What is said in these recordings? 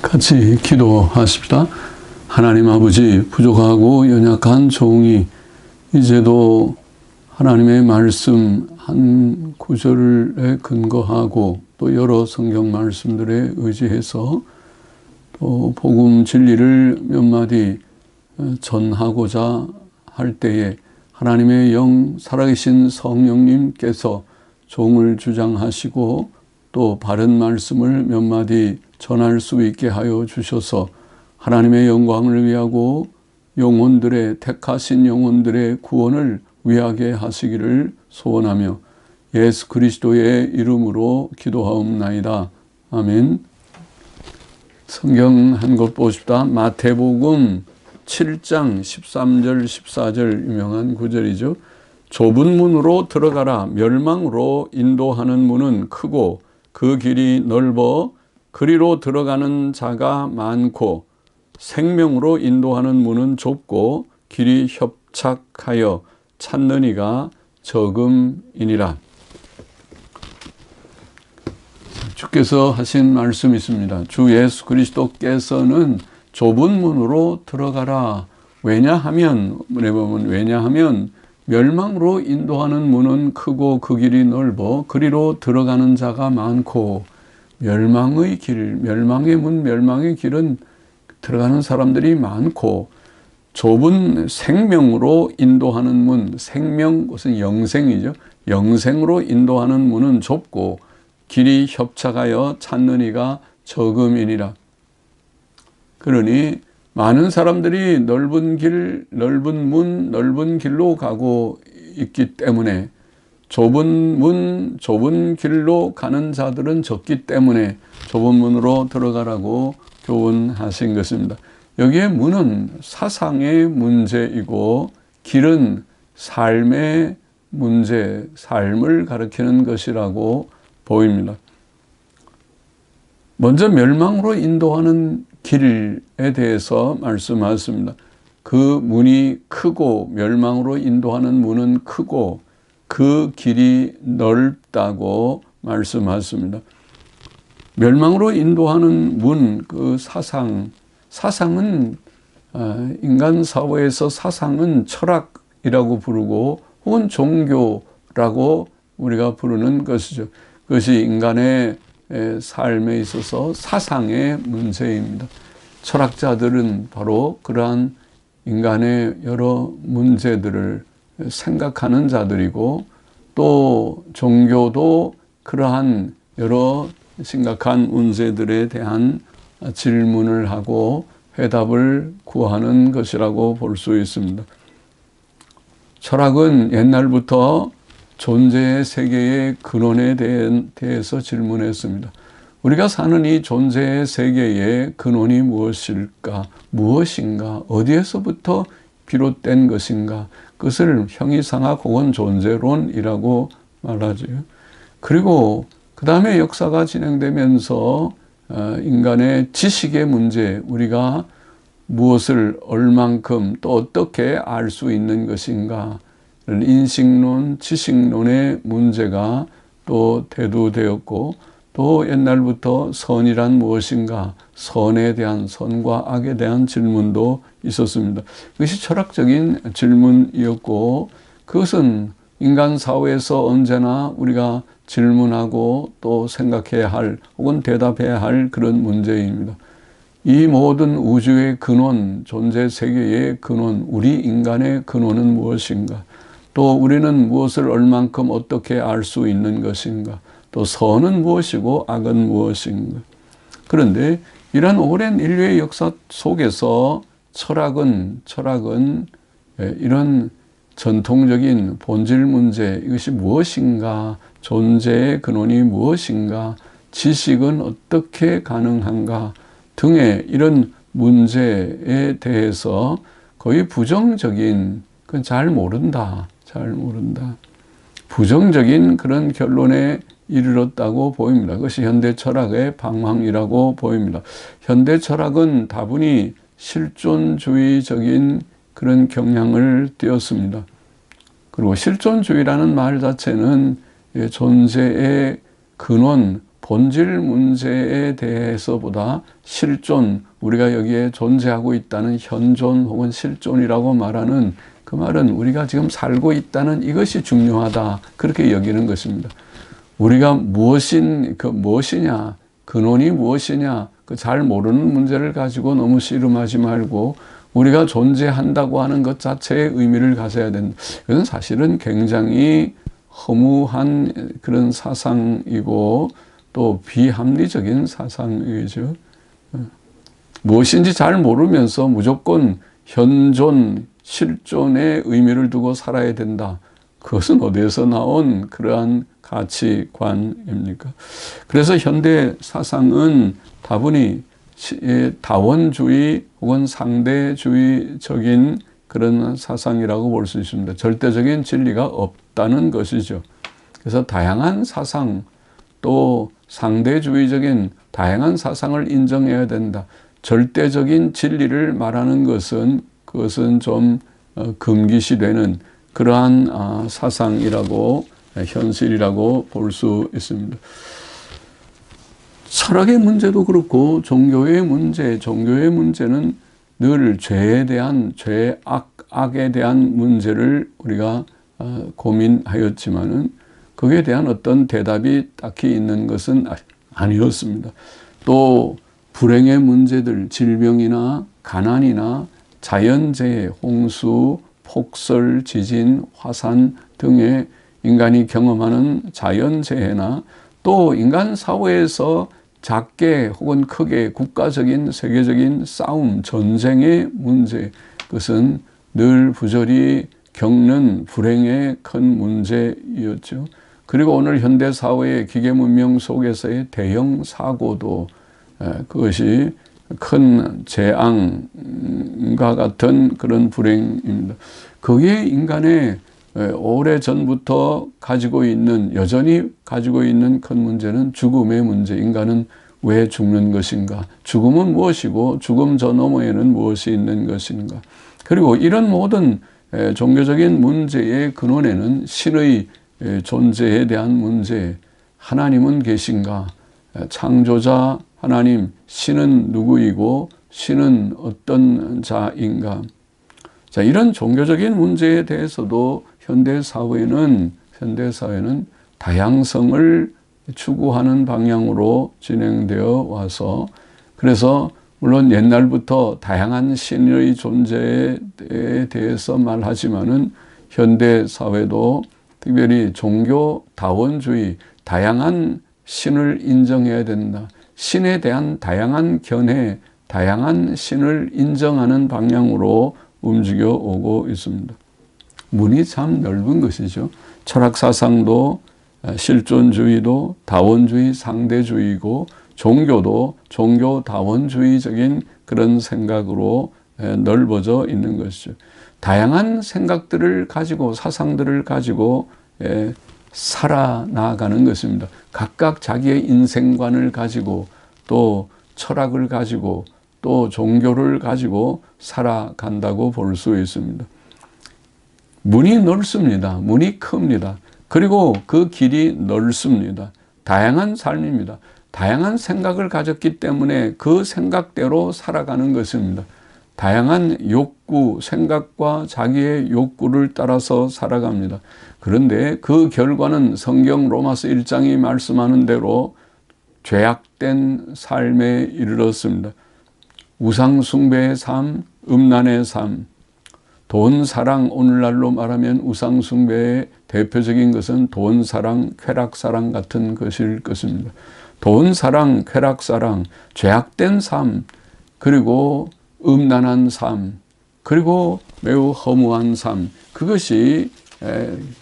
같이 기도하십시다. 하나님 아버지 부족하고 연약한 종이 이제도 하나님의 말씀 한 구절에 근거하고 또 여러 성경 말씀들에 의지해서 또 복음 진리를 몇 마디 전하고자 할 때에 하나님의 영 살아계신 성령님께서 종을 주장하시고 또 바른 말씀을 몇 마디 전할 수 있게 하여 주셔서 하나님의 영광을 위하고 영혼들의 택하신 영혼들의 구원을 위하게 하시기를 소원하며 예수 그리스도의 이름으로 기도하옵나이다. 아멘. 성경 한것 보십다. 마태복음 7장 13절 14절 유명한 구절이죠. 좁은 문으로 들어가라. 멸망으로 인도하는 문은 크고 그 길이 넓어 그리로 들어가는 자가 많고 생명으로 인도하는 문은 좁고 길이 협착하여 찾는 이가 적음이니라. 주께서 하신 말씀이 있습니다. 주 예수 그리스도께서는 좁은 문으로 들어가라. 왜냐하면, 보면 왜냐하면 멸망으로 인도하는 문은 크고 그 길이 넓어 그리로 들어가는 자가 많고 멸망의 길, 멸망의 문, 멸망의 길은 들어가는 사람들이 많고 좁은 생명으로 인도하는 문, 생명, 그것은 영생이죠. 영생으로 인도하는 문은 좁고 길이 협착하여 찾는 이가 적음이니라. 그러니 많은 사람들이 넓은 길, 넓은 문, 넓은 길로 가고 있기 때문에 좁은 문, 좁은 길로 가는 자들은 적기 때문에 좁은 문으로 들어가라고 교훈하신 것입니다. 여기에 문은 사상의 문제이고 길은 삶의 문제, 삶을 가리키는 것이라고 보입니다. 먼저 멸망으로 인도하는 길에 대해서 말씀하셨습니다. 그 문이 크고 멸망으로 인도하는 문은 크고 그 길이 넓다고 말씀하셨습니다. 멸망으로 인도하는 문, 그 사상, 사상은 어, 인간 사회에서 사상은 철학이라고 부르고 혹은 종교라고 우리가 부르는 것이죠. 그것이 인간의 삶에 있어서 사상의 문제입니다. 철학자들은 바로 그러한 인간의 여러 문제들을 생각하는 자들이고 또 종교도 그러한 여러 심각한 문제들에 대한 질문을 하고 해답을 구하는 것이라고 볼 수 있습니다. 철학은 옛날부터 존재의 세계의 근원에 대해서 질문했습니다. 우리가 사는 이 존재의 세계의 근원이 무엇일까? 무엇인가? 어디에서부터 비롯된 것인가? 그것을 형이상학 혹은 존재론이라고 말하죠. 그리고 그 다음에 역사가 진행되면서 어, 인간의 지식의 문제, 우리가 무엇을 얼만큼 또 어떻게 알 수 있는 것인가, 인식론, 지식론의 문제가 또 대두되었고, 또 옛날부터 선이란 무엇인가, 선에 대한, 선과 악에 대한 질문도 있었습니다. 그것이 철학적인 질문이었고, 그것은 인간 사회에서 언제나 우리가 질문하고 또 생각해야 할 혹은 대답해야 할 그런 문제입니다. 이 모든 우주의 근원, 존재 세계의 근원, 우리 인간의 근원은 무엇인가? 또 우리는 무엇을 얼만큼 어떻게 알 수 있는 것인가? 또 선은 무엇이고 악은 무엇인가? 그런데 이런 오랜 인류의 역사 속에서 철학은 철학은 예, 이런 전통적인 본질 문제 이것이 무엇인가 존재의 근원이 무엇인가, 지식은 어떻게 가능한가 등의 이런 문제에 대해서 거의 부정적인, 그건 잘 모른다. 잘 모른다. 부정적인 그런 결론에 이르렀다고 보입니다. 그것이 현대 철학의 방황이라고 보입니다. 현대 철학은 다분히 실존주의적인 그런 경향을 띄었습니다. 그리고 실존주의라는 말 자체는 존재의 근원, 본질 문제에 대해서보다 실존, 우리가 여기에 존재하고 있다는 현존 혹은 실존이라고 말하는 그 말은 우리가 지금 살고 있다는 이것이 중요하다. 그렇게 여기는 것입니다. 우리가 무엇인, 그 무엇이냐, 근원이 무엇이냐, 그 잘 모르는 문제를 가지고 너무 씨름하지 말고 우리가 존재한다고 하는 것 자체의 의미를 가져야 된다. 이건 사실은 굉장히 허무한 그런 사상이고 또 비합리적인 사상이죠. 무엇인지 잘 모르면서 무조건 현존, 실존의 의미를 두고 살아야 된다. 그것은 어디에서 나온 그러한 가치관입니까? 그래서 현대 사상은 다분히 다원주의 혹은 상대주의적인 그런 사상이라고 볼 수 있습니다. 절대적인 진리가 없다는 것이죠. 그래서 다양한 사상 또 상대주의적인 다양한 사상을 인정해야 된다. 절대적인 진리를 말하는 것은 그것은 좀 어, 금기시되는 그러한 아, 사상이라고 현실이라고 볼 수 있습니다. 철학의 문제도 그렇고 종교의 문제, 종교의 문제는 늘 죄에 대한 죄, 악, 악에 대한 문제를 우리가 어, 고민하였지만은 거기에 대한 어떤 대답이 딱히 있는 것은 아, 아니었습니다. 또 불행의 문제들, 질병이나 가난이나 자연재해, 홍수, 폭설, 지진, 화산 등의 인간이 경험하는 자연재해나 또 인간 사회에서 작게 혹은 크게 국가적인 세계적인 싸움, 전쟁의 문제, 그것은 늘 부절히 겪는 불행의 큰 문제였죠. 그리고 오늘 현대 사회의 기계 문명 속에서의 대형 사고도 그것이 큰 재앙과 같은 그런 불행입니다. 그게 인간의 오래 전부터 가지고 있는 여전히 가지고 있는 큰 문제는 죽음의 문제. 인간은 왜 죽는 것인가? 죽음은 무엇이고 죽음 저 너머에는 무엇이 있는 것인가? 그리고 이런 모든 종교적인 문제의 근원에는 신의 존재에 대한 문제, 하나님은 계신가? 창조자 하나님, 신은 누구이고 신은 어떤 자인가? 자, 이런 종교적인 문제에 대해서도 현대 사회는 현대 사회는 다양성을 추구하는 방향으로 진행되어 와서 그래서 물론 옛날부터 다양한 신의 존재에 대해서 말하지만은 현대 사회도 특별히 종교 다원주의 다양한 신을 인정해야 된다. 신에 대한 다양한 견해, 다양한 신을 인정하는 방향으로 움직여 오고 있습니다. 문이 참 넓은 것이죠. 철학 사상도 실존주의도 다원주의 상대주의고 종교도 종교 다원주의적인 그런 생각으로 넓어져 있는 것이죠. 다양한 생각들을 가지고 사상들을 가지고 살아나가는 것입니다. 각각 자기의 인생관을 가지고 또 철학을 가지고 또 종교를 가지고 살아간다고 볼 수 있습니다. 문이 넓습니다. 문이 큽니다. 그리고 그 길이 넓습니다. 다양한 삶입니다. 다양한 생각을 가졌기 때문에 그 생각대로 살아가는 것입니다. 다양한 욕구, 생각과 자기의 욕구를 따라서 살아갑니다. 그런데 그 결과는 성경 로마서 1장이 말씀하는 대로 죄악된 삶에 이르렀습니다. 우상숭배의 삶, 음란의 삶, 돈, 사랑, 오늘날로 말하면 우상숭배의 대표적인 것은 돈, 사랑, 쾌락, 사랑 같은 것일 것입니다. 돈, 사랑, 쾌락, 사랑, 죄악된 삶, 그리고 음란한 삶, 그리고 매우 허무한 삶, 그것이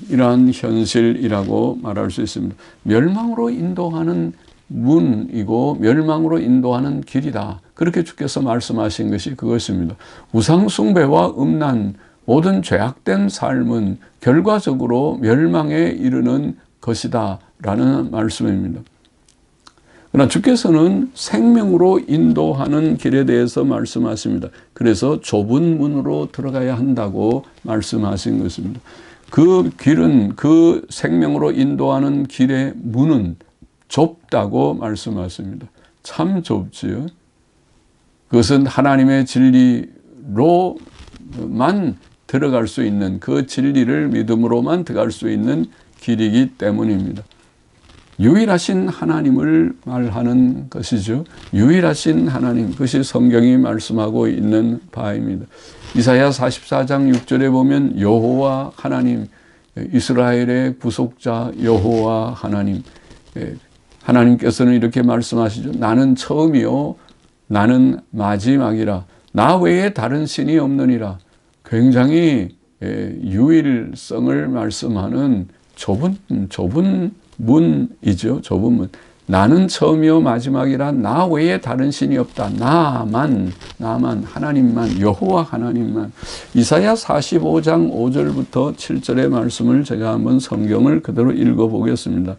이러한 현실이라고 말할 수 있습니다. 멸망으로 인도하는 문이고 멸망으로 인도하는 길이다. 그렇게 주께서 말씀하신 것이 그것입니다. 우상숭배와 음란, 모든 죄악된 삶은 결과적으로 멸망에 이르는 것이다. 라는 말씀입니다. 그러나 주께서는 생명으로 인도하는 길에 대해서 말씀하십니다. 그래서 좁은 문으로 들어가야 한다고 말씀하신 것입니다. 그 길은 그 생명으로 인도하는 길의 문은 좁다고 말씀하십니다. 참 좁지요. 그것은 하나님의 진리로만 들어갈 수 있는 그 진리를 믿음으로만 들어갈 수 있는 길이기 때문입니다. 유일하신 하나님을 말하는 것이죠. 유일하신 하나님, 그것이 성경이 말씀하고 있는 바입니다. 이사야 44장 6절에 보면 여호와 하나님, 이스라엘의 구속자 여호와 하나님, 예, 하나님께서는 이렇게 말씀하시죠. 나는 처음이요, 나는 마지막이라. 나 외에 다른 신이 없느니라. 굉장히 예, 유일성을 말씀하는 좁은 좁은 문이죠. 좁은 문. 나는 처음이요 마지막이라 나 외에 다른 신이 없다. 나만 나만 하나님만 여호와 하나님만. 이사야 45장 5절부터 7절의 말씀을 제가 한번 성경을 그대로 읽어 보겠습니다.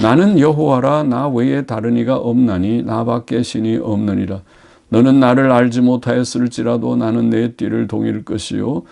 나는 여호와라 나 외에 다른 이가 없나니 나밖에 신이 없느니라. 너는 나를 알지 못하였을지라도 나는 내 띠를 동일 것이요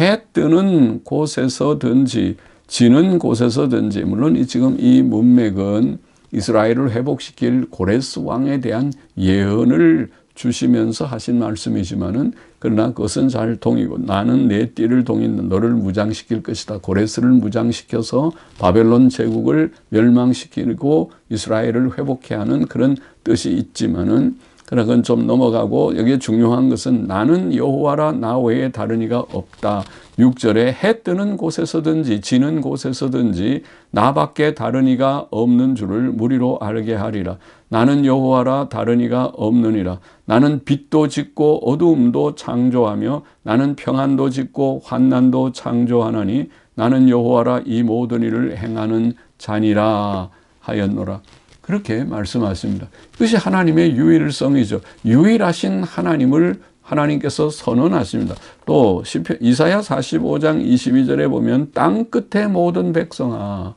해 뜨는 곳에서든지 지는 곳에서든지 물론 지금 이 문맥은 이스라엘을 회복시킬 고레스 왕에 대한 예언을 주시면서 하신 말씀이지만은 그러나 그것은 잘 동이고 나는 내 띠를 동인 너를 무장시킬 것이다. 고레스를 무장시켜서 바벨론 제국을 멸망시키고 이스라엘을 회복해 하는 그런 뜻이 있지만은 그러나 그건 좀 넘어가고 여기에 중요한 것은 나는 여호와라 나 외에 다른 이가 없다. 6절에 해 뜨는 곳에서든지 지는 곳에서든지 나밖에 다른 이가 없는 줄을 무리로 알게 하리라. 나는 여호와라 다른 이가 없느니라. 나는 빛도 짓고 어두움도 창조하며 나는 평안도 짓고 환난도 창조하나니 나는 여호와라 이 모든 일을 행하는 자니라 하였노라. 그렇게 말씀하십니다. 이것이 하나님의 유일성이죠. 유일하신 하나님을 하나님께서 선언하십니다. 또 이사야 45장 22절에 보면 땅 끝에 모든 백성아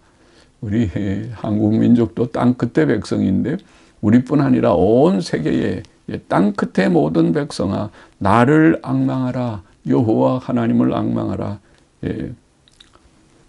우리 한국 민족도 땅 끝에 백성인데 우리뿐 아니라 온 세계에 땅 끝에 모든 백성아 나를 악망하라 여호와 하나님을 악망하라 예.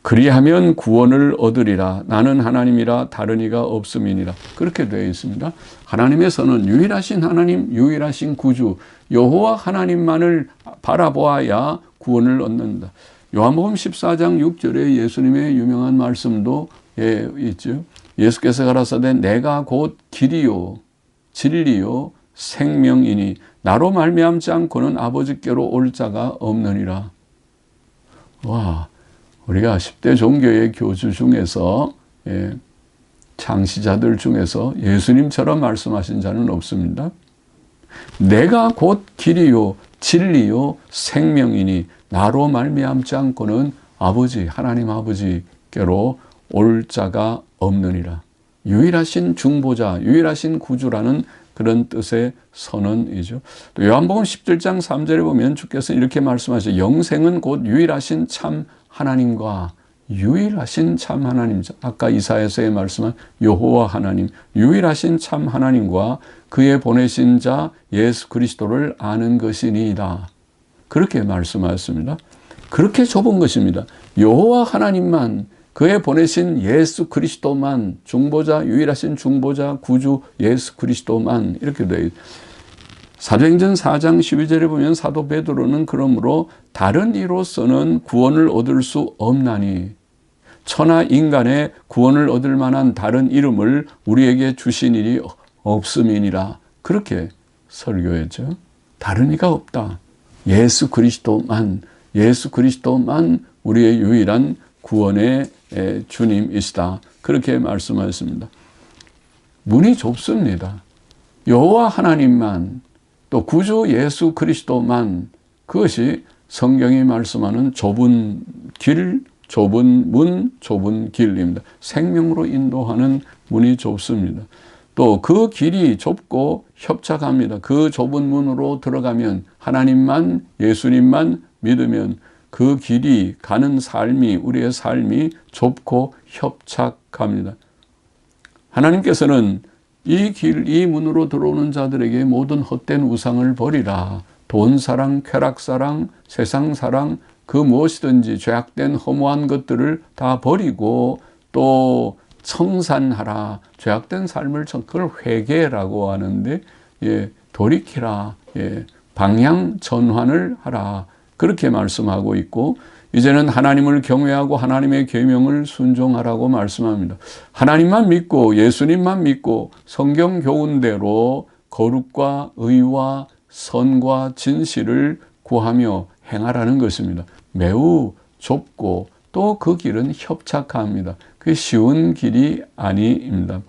그리하면 구원을 얻으리라. 나는 하나님이라 다른 이가 없음이니라. 그렇게 되어 있습니다. 하나님의 선은 유일하신 하나님, 유일하신 구주, 여호와 하나님만을 바라보아야 구원을 얻는다. 요한복음 14장 6절에 예수님의 유명한 말씀도 예, 있죠. 예수께서 가라사대 내가 곧 길이요 진리요 생명이니 나로 말미암지 않고는 아버지께로 올 자가 없느니라. 와, 우리가 10대 종교의 교주 중에서 예, 창시자들 중에서 예수님처럼 말씀하신 자는 없습니다. 내가 곧 길이요 진리요 생명이니 나로 말미암지 않고는 아버지 하나님 아버지께로 올 자가 없느니라. 유일하신 중보자, 유일하신 구주라는 그런 뜻의 선언이죠. 또 요한복음 17장 3절에 보면 주께서 이렇게 말씀하셔 영생은 곧 유일하신 참 하나님과 유일하신 참 하나님, 아까 이사에서의 말씀한 여호와 하나님, 유일하신 참 하나님과 그의 보내신 자 예수 그리스도를 아는 것이니이다. 그렇게 말씀하였습니다. 그렇게 좁은 것입니다. 여호와 하나님만 그의 보내신 예수 그리스도만 중보자 유일하신 중보자 구주 예수 그리스도만 이렇게 돼 사도행전 4장 12절에 보면 사도 베드로는 그러므로 다른 이로서는 구원을 얻을 수 없나니 천하 인간의 구원을 얻을 만한 다른 이름을 우리에게 주신 일이 없음이니라. 그렇게 설교했죠. 다른 이가 없다. 예수 그리스도만, 예수 그리스도만 우리의 유일한 구원의 주님이시다. 그렇게 말씀하셨습니다. 문이 좁습니다. 여호와 하나님만 또 구주 예수 그리스도만 그것이 성경이 말씀하는 좁은 길, 좁은 문, 좁은 길입니다. 생명으로 인도하는 문이 좁습니다. 또 그 길이 좁고 협착합니다. 그 좁은 문으로 들어가면 하나님만, 예수님만 믿으면 그 길이 가는 삶이, 우리의 삶이 좁고 협착합니다. 하나님께서는 이 길, 이 문으로 들어오는 자들에게 모든 헛된 우상을 버리라. 돈 사랑, 쾌락 사랑, 세상 사랑, 그 무엇이든지 죄악된 허무한 것들을 다 버리고 또 청산하라. 죄악된 삶을 청, 그걸 회개라고 하는데, 예, 돌이키라. 예, 방향 전환을 하라. 그렇게 말씀하고 있고, 이제는 하나님을 경외하고 하나님의 계명을 순종하라고 말씀합니다. 하나님만 믿고 예수님만 믿고 성경 교훈대로 거룩과 의와 선과 진실을 구하며 행하라는 것입니다. 매우 좁고 또 그 길은 협착합니다. 그 쉬운 길이 아니입니다.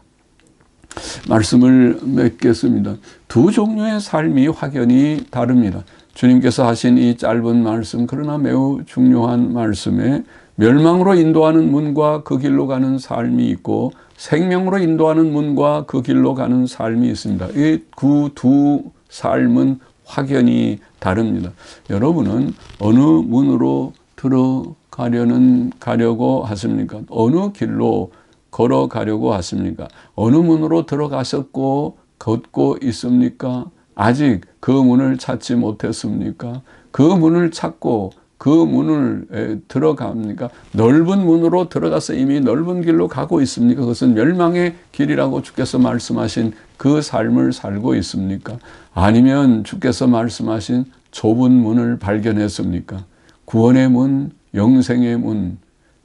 말씀을 맺겠습니다. 두 종류의 삶이 확연히 다릅니다. 주님께서 하신 이 짧은 말씀, 그러나 매우 중요한 말씀에 멸망으로 인도하는 문과 그 길로 가는 삶이 있고 생명으로 인도하는 문과 그 길로 가는 삶이 있습니다. 이두 삶은 확연히 다릅니다. 여러분은 어느 문으로 들어가려는 가려고 하십니까? 어느 길로 걸어가려고 하십니까? 어느 문으로 들어가셨고 걷고 있습니까? 아직 그 문을 찾지 못했습니까? 그 문을 찾고 그 문을 들어갑니까? 넓은 문으로 들어가서 이미 넓은 길로 가고 있습니까? 그것은 멸망의 길이라고 주께서 말씀하신 그 삶을 살고 있습니까? 아니면 주께서 말씀하신 좁은 문을 발견했습니까? 구원의 문, 영생의 문,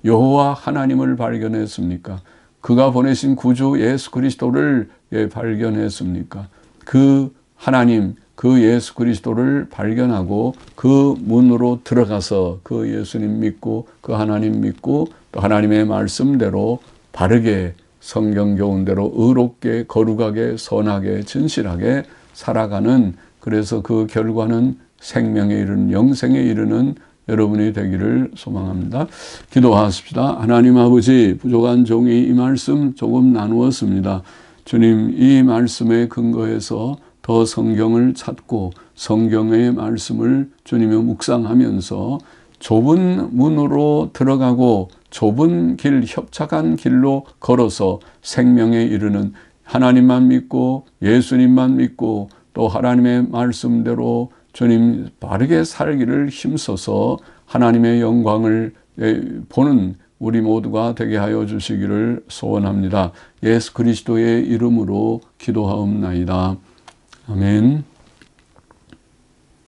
여호와 하나님을 발견했습니까? 그가 보내신 구주 예수 그리스도를 발견했습니까? 그 하나님, 그 예수 그리스도를 발견하고 그 문으로 들어가서 그 예수님 믿고 그 하나님 믿고 또 하나님의 말씀대로 바르게 성경 교훈대로 의롭게 거룩하게 선하게 진실하게 살아가는 그래서 그 결과는 생명에 이르는 영생에 이르는 여러분이 되기를 소망합니다. 기도하십시다. 하나님 아버지 부족한 종이 이 말씀 조금 나누었습니다. 주님 이 말씀에 근거해서 더 성경을 찾고 성경의 말씀을 주님의 묵상하면서 좁은 문으로 들어가고 좁은 길, 협착한 길로 걸어서 생명에 이르는 하나님만 믿고 예수님만 믿고 또 하나님의 말씀대로 주님 바르게 살기를 힘써서 하나님의 영광을 보는 우리 모두가 되게 하여 주시기를 소원합니다. 예수 그리스도의 이름으로 기도하옵나이다. 아멘.